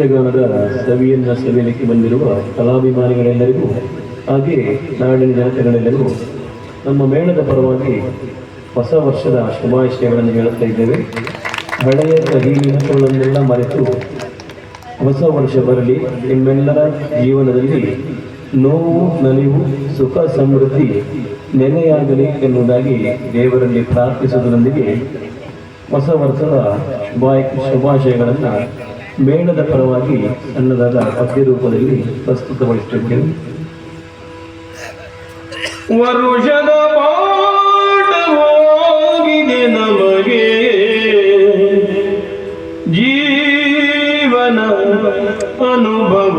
ಯಕ್ಷಗಾನದ ಸವಿಯನ್ನ ಸವಿಯಲಿಕ್ಕೆ ಬಂದಿರುವ ಕಲಾಭಿಮಾನಿಗಳೆಲ್ಲರಿಗೂ, ಹಾಗೆ ನಾಡಿನ ಜನತೆಗಳೆಲ್ಲರಿಗೂ ನಮ್ಮ ಮೇಳದ ಪರವಾಗಿ ಹೊಸ ವರ್ಷದ ಶುಭಾಶಯಗಳನ್ನು ಹೇಳುತ್ತಾ ಇದ್ದೇವೆ. ಹಳೆಯ ಕಹಿಗಳನ್ನೆಲ್ಲ ಮರೆತು ಹೊಸ ವರ್ಷ ಬರಲಿ. ನಿಮ್ಮೆಲ್ಲರ ಜೀವನದಲ್ಲಿ ನೋವು, ನಲಿವು, ಸುಖ, ಸಮೃದ್ಧಿ ನೆನೆಯಾಗಲಿ ಎನ್ನುವುದಾಗಿ ದೇವರಲ್ಲಿ ಪ್ರಾರ್ಥಿಸುವುದರೊಂದಿಗೆ ಹೊಸ ವರ್ಷದ ಶುಭಾಯ ಶುಭಾಶಯಗಳನ್ನು ಮೇಳದ ಪರವಾಗಿ ಅನ್ನದಾದ ಪದ್ಯ ರೂಪದಲ್ಲಿ ಪ್ರಸ್ತುತಗೊಳಿಸುತ್ತೇನೆ ವರುಷದ ಪಾಠವಾಗಿದೆ ನಮಗೆ. ಜೀವನ ಅನುಭವ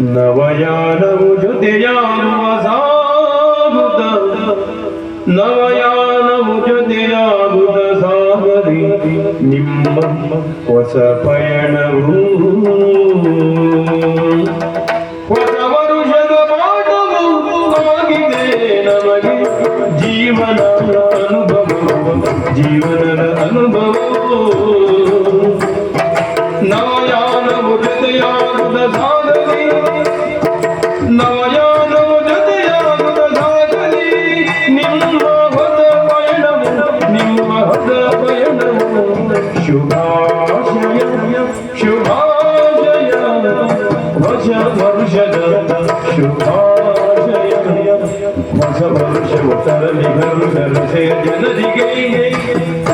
ನವಯಾನವು ಜೊತೆಯಾಗುವ ಸಾಗುತ್ತ ನವಯಾನವು ನಿಮ್ಮ ಹೊಸ ಪಯಣವು. ಹೊಸ ವರುಷದ ಆಗಿದೆ ನಮಗೆ. ಜೀವನ ಅನುಭವ ಜೀವನದ ಅನುಭವ ನವಯಾನವು ಜೊತೆಯಾಗುತ್ತ Şu başaya, şu başaya Koca varışa kadar Şu başaya Koca varışa kadar Koca varışa kadar